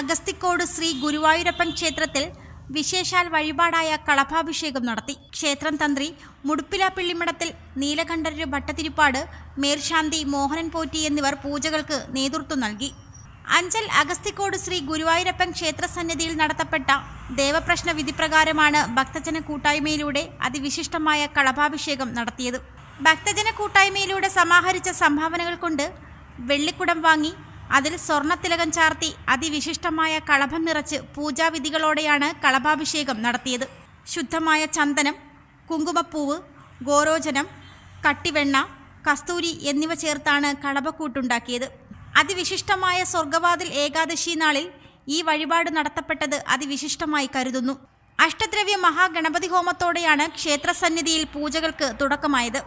അഗസ്തിക്കോട് ശ്രീ ഗുരുവായൂരപ്പൻ ക്ഷേത്രത്തിൽ വിശേഷാൽ വഴിപാടായ കളഭാഭിഷേകം നടത്തി. ക്ഷേത്രം തന്ത്രി മുടുപ്പില പിള്ളിമഠത്തിൽ നീലകണ്ഠരു ഭട്ടതിരിപ്പാട് മേൽശാന്തി മോഹനൻ പോറ്റി എന്നിവർ പൂജകൾക്ക് നേതൃത്വം നൽകി. അഞ്ചൽ അഗസ്തിക്കോട് ശ്രീ ഗുരുവായൂരപ്പൻ ക്ഷേത്ര സന്നിധിയിൽ നടത്തപ്പെട്ട ദേവപ്രശ്ന വിധിപ്രകാരമാണ് ഭക്തജന കൂട്ടായ്മയിലൂടെ അതിവിശിഷ്ടമായ കളഭാഭിഷേകം നടത്തിയത്. ഭക്തജന കൂട്ടായ്മയിലൂടെ സമാഹരിച്ച സംഭാവനകൾ കൊണ്ട് വെള്ളിക്കുടം വാങ്ങി അതിൽ സ്വർണത്തിലകം ചാർത്തി അതിവിശിഷ്ടമായ കളഭം നിറച്ച് പൂജാവിധികളോടെയാണ് കളഭാഭിഷേകം നടത്തിയത്. ശുദ്ധമായ ചന്ദനം കുങ്കുമപ്പൂവ് ഗോരോചനം കട്ടിവെണ്ണ കസ്തൂരി എന്നിവ ചേർത്താണ് കളഭക്കൂട്ടുണ്ടാക്കിയത്. അതിവിശിഷ്ടമായ സ്വർഗവാതിൽ ഏകാദശി നാളിൽ ഈ വഴിപാട് നടത്തപ്പെട്ടത് അതിവിശിഷ്ടമായി കരുതുന്നു. അഷ്ടദ്രവ്യ മഹാഗണപതി ഹോമത്തോടെയാണ് ക്ഷേത്രസന്നിധിയിൽ പൂജകൾക്ക് തുടക്കമായത്.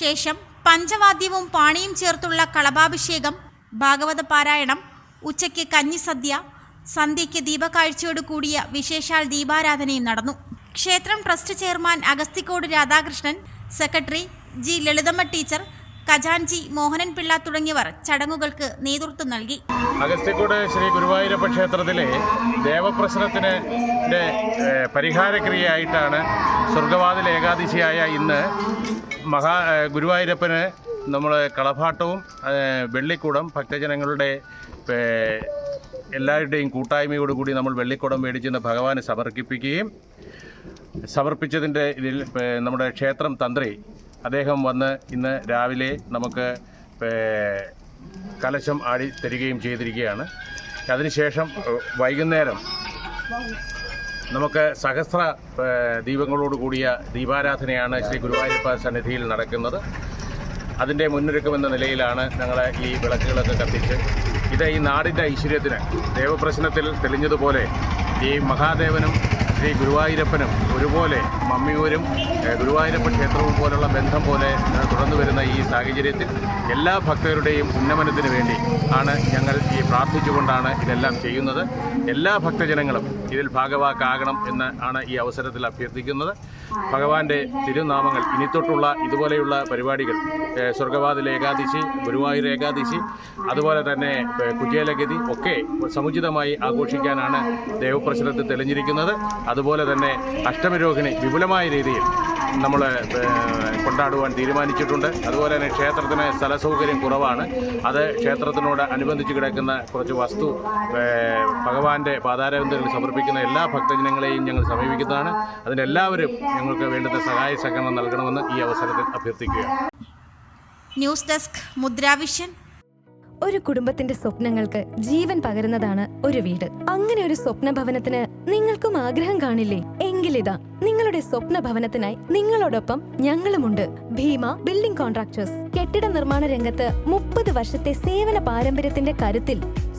ശേഷം പഞ്ചവാദ്യവും പാണിയും ചേർത്തുള്ള കളഭാഭിഷേകം ഭാഗവത പാരായണം ഉച്ചയ്ക്ക് കഞ്ഞിസദ്യ സന്ധ്യയ്ക്ക് ദീപകാഴ്ചയോട് കൂടിയ വിശേഷാൽ ദീപാരാധനയും നടന്നു. ക്ഷേത്രം trust chairman Agasthicode Radhakrishnan secretary G Lalithamma teacher ഖജാൻജി Mohanan Pillai തുടങ്ങിയവർ ചടങ്ങുകൾക്ക് നേതൃത്വം നൽകി. അഗസ്ത്യക്കോട് ശ്രീ ഗുരുവായൂരപ്പ ക്ഷേത്രത്തിലെ ദേവപ്രശ്നത്തിന് പരിഹാരക്രിയയായിട്ടാണ് സ്വർഗവാതിൽ ഏകാദശിയായ ഇന്ന് മഹാ ഗുരുവായൂരപ്പന് നമ്മൾ കളഭാട്ടവും വെള്ളിക്കൂടം ഭക്തജനങ്ങളുടെ എല്ലാവരുടെയും കൂട്ടായ്മയോടുകൂടി നമ്മൾ വെള്ളിക്കുടം മേടിച്ചെന്ന് ഭഗവാന് സമർപ്പിക്കുകയും സമർപ്പിച്ചതിന്റെ ഇതിൽ നമ്മുടെ ക്ഷേത്രം തന്ത്രി അദ്ദേഹം വന്ന് ഇന്ന് രാവിലെ നമുക്ക് കലശം ആടി തരികയും ചെയ്തിരിക്കുകയാണ്. അതിനുശേഷം വൈകുന്നേരം നമുക്ക് സഹസ്ര ദീപങ്ങളോട് കൂടിയ ദീപാരാധനയാണ് ശ്രീ ഗുരുവായൂരപ്പ സന്നിധിയിൽ നടക്കുന്നത്. അതിന്റെ മുന്നൊരുക്കമെന്ന നിലയിലാണ് ഞങ്ങൾ ഈ വിളക്കുകളൊക്കെ കത്തിച്ച്. ഇത് ഈ നാടിന്റെ ഐശ്വര്യത്തിന് ദേവപ്രശ്നത്തിൽ തെളിഞ്ഞതുപോലെ ഈ മഹാദേവനും ശ്രീ ഗുരുവായൂരപ്പനും ഒരുപോലെ മമ്മിയൂരും ഗുരുവായൂരപ്പൻ ഗുരുവായൂരപ്പ ക്ഷേത്രവും പോലുള്ള ബന്ധം പോലെ തുടർന്നു വരുന്ന ഈ സാഹചര്യത്തിൽ എല്ലാ ഭക്തരുടെയും ഉന്നമനത്തിന് വേണ്ടി ആണ് ഞങ്ങൾ ഈ പ്രാർത്ഥിച്ചുകൊണ്ടാണ് ഇതെല്ലാം ചെയ്യുന്നത്. എല്ലാ ഭക്തജനങ്ങളും ഇതിൽ ഭാഗവാക്കാകണം എന്ന് ആണ് ഈ അവസരത്തിൽ അഭ്യർത്ഥിക്കുന്നത്. ഭഗവാന്റെ തിരുനാമങ്ങൾ ഇനി തൊട്ടുള്ള ഇതുപോലെയുള്ള പരിപാടികൾ സ്വർഗവാതിൽ ഏകാദശി ഗുരുവായൂർ ഏകാദശി അതുപോലെ തന്നെ കുചേലഗതി ഒക്കെ സമുചിതമായി ആഘോഷിക്കാനാണ് ദേവപ്രശ്നത്തിൽ തെളിഞ്ഞിരിക്കുന്നത്. അതുപോലെ തന്നെ അഷ്ടമിരോഹിണി വിപുലമായ രീതിയിൽ നമ്മൾ കൊണ്ടാടുവാൻ തീരുമാനിച്ചിട്ടുണ്ട്. അതുപോലെ തന്നെ ക്ഷേത്രത്തിന് സ്ഥല സൗകര്യം കുറവാണ്. അത് ക്ഷേത്രത്തിനോട് അനുബന്ധിച്ച് കിടക്കുന്ന കുറച്ച് വസ്തു ഭഗവാന്റെ പാതാരവിന്ദ്രങ്ങൾ സമർപ്പിക്കുന്ന എല്ലാ ഭക്തജനങ്ങളെയും ഞങ്ങൾ സമീപിക്കുന്നതാണ്. അതിനെല്ലാവരും ഞങ്ങൾക്ക് വേണ്ടുന്ന സഹായ സഹകരണം നൽകണമെന്ന് ഈ അവസരത്തിൽ അഭ്യർത്ഥിക്കുകയാണ്. News desk Mudra Vision. ഒരു കുടുംബത്തിന്റെ സ്വപ്നങ്ങൾക്ക് ജീവൻ പകരുന്നതാണ് ഒരു വീട്. അങ്ങനെ ഒരു സ്വപ്ന ഭവനത്തിന് നിങ്ങൾക്കും ആഗ്രഹം കാണില്ലേ? എങ്കിലിതാ നിങ്ങളുടെ സ്വപ്ന ഭവനത്തിനായി നിങ്ങളോടൊപ്പം ഞങ്ങളുമുണ്ട്. Bhima building contractors. കെട്ടിട നിർമ്മാണ രംഗത്ത് മുപ്പത് വർഷത്തെ സേവന പാരമ്പര്യത്തിന്റെ കരുത്തിൽ